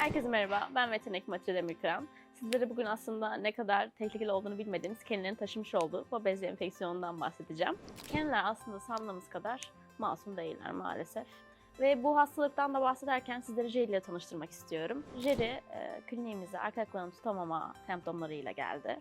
Herkese merhaba, ben veterinik Matice Demirkıran. Sizlere bugün aslında ne kadar tehlikeli olduğunu bilmediğimiz kenilerin taşımış olduğu babezya enfeksiyonundan bahsedeceğim. Keniler aslında sandığımız kadar masum değiller maalesef. Ve bu hastalıktan da bahsederken sizleri Jerry ile tanıştırmak istiyorum. Jerry, e, kliniğimize arka tutamama semptomlarıyla geldi.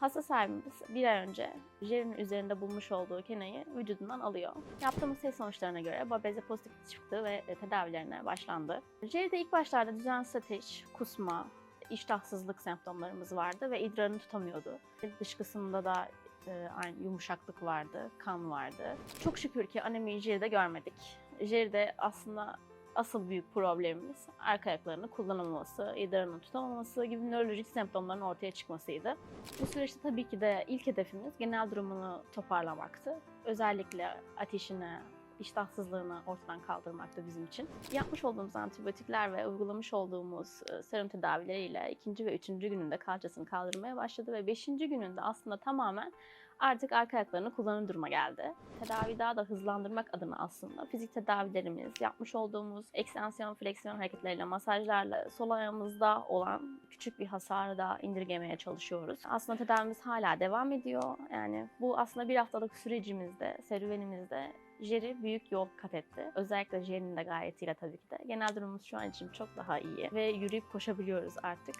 Hasta sahibimiz bir ay önce Jerry'nin üzerinde bulmuş olduğu kenayı vücudundan alıyor. Yaptığımız test sonuçlarına göre babeze pozitif çıktı ve e, tedavilerine başlandı. Jerry'de ilk başlarda düzensiz ateş, kusma, iştahsızlık semptomlarımız vardı ve idrarını tutamıyordu. Dışkısında da e, aynı yumuşaklık vardı, kan vardı. Çok şükür ki anemiyi Jerry'de görmedik. Jerry'de aslında asıl büyük problemimiz arka ayaklarını kullanamaması, idrarını tutamaması gibi nörolojik semptomların ortaya çıkmasıydı. Bu süreçte tabii ki de ilk hedefimiz genel durumunu toparlamaktı. Özellikle ateşini, iştahsızlığını ortadan kaldırmaktı bizim için. Yapmış olduğumuz antibiyotikler ve uygulamış olduğumuz e, serum tedavileriyle ikinci ve üçüncü gününde kalçasını kaldırmaya başladı ve beşinci gününde aslında tamamen artık arka ayaklarını kullanır duruma geldi. Tedavi daha da hızlandırmak adına aslında fizik tedavilerimiz, yapmış olduğumuz ekstensiyon, fleksiyon hareketleriyle, masajlarla sol ayağımızda olan küçük bir hasarı da indirgemeye çalışıyoruz. Aslında tedavimiz hala devam ediyor. Yani bu aslında bir haftalık sürecimizde, serüvenimizde Jerry büyük yol kat etti. Özellikle Jerry'nin de gayetiyle tabii ki de. Genel durumumuz şu an için çok daha iyi ve yürüyüp koşabiliyoruz artık.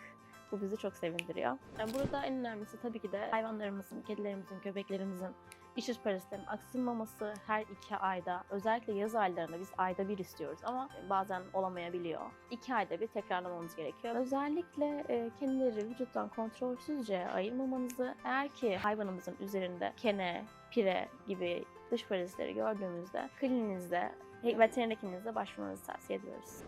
Bu bizi çok sevindiriyor. Yani burada en önemlisi tabii ki de hayvanlarımızın, kedilerimizin, köpeklerimizin iş iş parazitlerin aksınmaması her iki ayda, özellikle yaz aylarında biz ayda bir istiyoruz ama bazen olamayabiliyor. İki ayda bir tekrarlamamız gerekiyor. Özellikle e, kenileri vücuttan kontrolsüzce ayırmamanızı, eğer ki hayvanımızın üzerinde kene, pire gibi dış parazitleri gördüğümüzde kliniğinizde, veteriner hekiminize başvurmanızı tavsiye ediyoruz.